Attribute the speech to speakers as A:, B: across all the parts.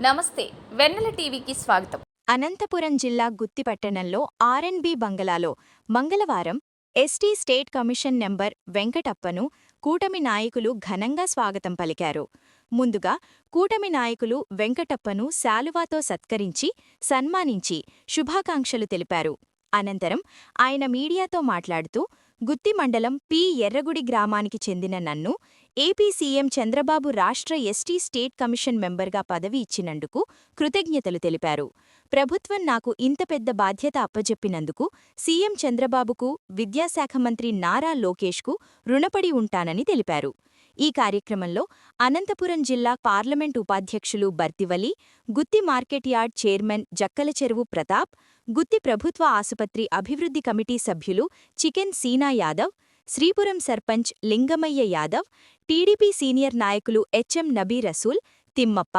A: నమస్తే వెన్నెల టీవీకి స్వాగతం.
B: అనంతపురం జిల్లా గుత్తిపట్టణంలో ఆర్ఎన్బి బంగళాలో మంగళవారం S T state commission number వెంకటప్పను కూటమి నాయకులు ఘనంగా స్వాగతం పలికారు. ముందుగా కూటమి నాయకులు వెంకటప్పను శాలువాతో సత్కరించి సన్మానించి శుభాకాంక్షలు తెలిపారు. అనంతరం ఆయన మీడియాతో మాట్లాడుతూ గుత్తి మండలం పి ఎర్రగుడి గ్రామానికి చెందిన నన్ను ఏపీ సీఎం చంద్రబాబు రాష్ట్ర ఎస్టీ స్టేట్ కమిషన్ మెంబర్గా పదవి ఇచ్చినందుకు కృతజ్ఞతలు తెలిపారు. ప్రభుత్వం నాకు ఇంత పెద్ద బాధ్యత అప్పజెప్పినందుకు సీఎం చంద్రబాబుకు విద్యాశాఖ మంత్రి నారా లోకేష్కు రుణపడి ఉంటానని తెలిపారు. ఈ కార్యక్రమంలో అనంతపురం జిల్లా పార్లమెంట్ ఉపాధ్యక్షులు Barthivali Gutti market yard chairman Jakkala Cheruvu Pratap Gutti ప్రభుత్వ ఆసుపత్రి అభివృద్ధి కమిటీ సభ్యులు chicken Seena Yadav Sripuram sarpanch Lingamayya Yadav TDP senior నాయకులు హెచ్ఎం నబీ రసూల్ తిమ్మప్ప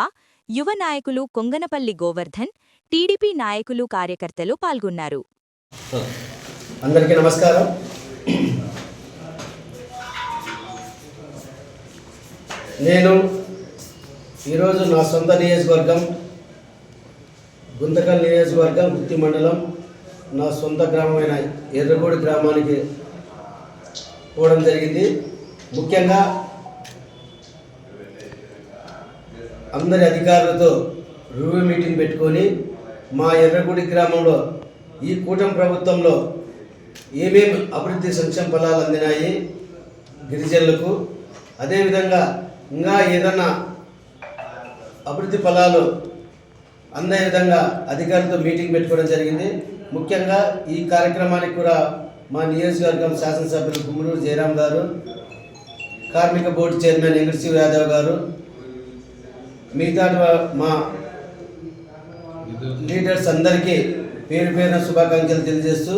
B: యువ నాయకులు కొంగనపల్లి గోవర్ధన్ టీడీపీ నాయకులు కార్యకర్తలు పాల్గొన్నారు.
C: అందరికీ నమస్కారం. నేను ఈరోజు నా సొంత నియోజకవర్గం గుంతకల్ నియోజకవర్గం గుత్తి మండలం నా సొంత గ్రామమైన ఎర్రగూడి గ్రామానికి పోవడం జరిగింది. ముఖ్యంగా అందరి అధికారులతో రివ్యూ మీటింగ్ పెట్టుకొని మా ఎర్రగూడి గ్రామంలో ఈ కూటమి ప్రభుత్వంలో ఏమేమి అభివృద్ధి సంక్షేమ ఫలాలు అందినాయి గిరిజనులకు అదేవిధంగా ఇంకా ఏదన్నా అభివృద్ధి ఫలాలు అందే విధంగా అధికారులతో మీటింగ్ పెట్టుకోవడం జరిగింది. ముఖ్యంగా ఈ కార్యక్రమానికి కూడా మా నియోజకవర్గం శాసనసభ్యులు గుమ్మూరు జయరాం గారు కార్మిక బోర్డు చైర్మన్ వెంకటశివ యాదవ్ గారు మిగతా మా లీడర్స్ అందరికీ పేరు పేరున శుభాకాంక్షలు తెలియజేస్తూ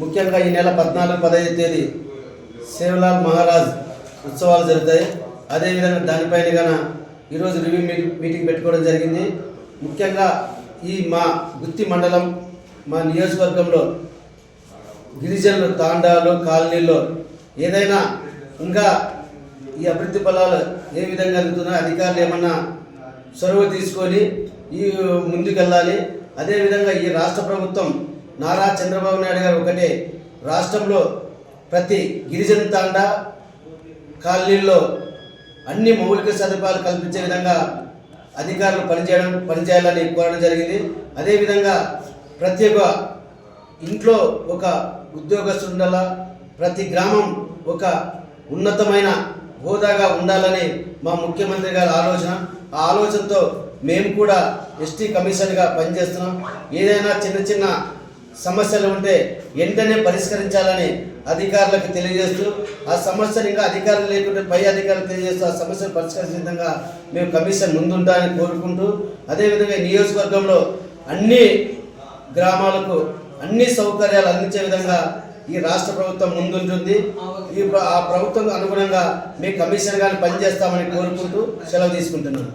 C: ముఖ్యంగా ఈ నెల పద్నాలుగు పదహైదు తేదీ సేవలాల్ మహారాజ్ ఉత్సవాలు జరుగుతాయి. అదేవిధంగా దానిపైన గాన ఈరోజు రివ్యూ మీటింగ్ మీటింగ్ పెట్టుకోవడం జరిగింది. ముఖ్యంగా ఈ మా గుత్తి మండలం మా నియోజకవర్గంలో గిరిజనులు తాండాలు కాలనీల్లో ఏదైనా ఇంకా ఈ అభివృద్ధి ఫలాలు ఏ విధంగా అందుతున్నాయో అధికారులు ఏమన్నా చొరవ తీసుకొని ఈ ముందుకెళ్ళాలి. అదేవిధంగా ఈ రాష్ట్ర ప్రభుత్వం నారా చంద్రబాబు నాయుడు గారు ఒకటే రాష్ట్రంలో ప్రతి గిరిజన తాండా కాలనీల్లో అన్ని మౌలిక సదుపాయాలు కల్పించే విధంగా అధికారులు పనిచేయడం పనిచేయాలని కోరడం జరిగింది. అదేవిధంగా ప్రతి ఒక్క ఇంట్లో ఒక ఉద్యోగస్తుడు ఉండాలా ప్రతి గ్రామం ఒక ఉన్నతమైన హోదాగా ఉండాలని మా ముఖ్యమంత్రి గారి ఆలోచన. ఆ ఆలోచనతో మేము కూడా ఎస్టీ కమిషన్గా పనిచేస్తున్నాం. ఏదైనా చిన్న చిన్న సమస్యలు ఉంటే వెంటనే పరిష్కరించాలని అధికారులకు తెలియజేస్తూ ఆ సమస్యను ఇంకా అధికారులు లేకుంటే పై అధికారులు తెలియజేస్తూ ఆ సమస్యను పరిష్కరించే విధంగా మేము కమిషన్ ముందుంటామని కోరుకుంటూ అదేవిధంగా నియోజకవర్గంలో అన్ని గ్రామాలకు అన్ని సౌకర్యాలు అందించే విధంగా ఈ రాష్ట్ర ప్రభుత్వం ముందుంటుంది. ఈ ఆ ప్రభుత్వం అనుగుణంగా మీ కమిషన్ కానీ పనిచేస్తామని కోరుకుంటూ సెలవు తీసుకుంటున్నాను.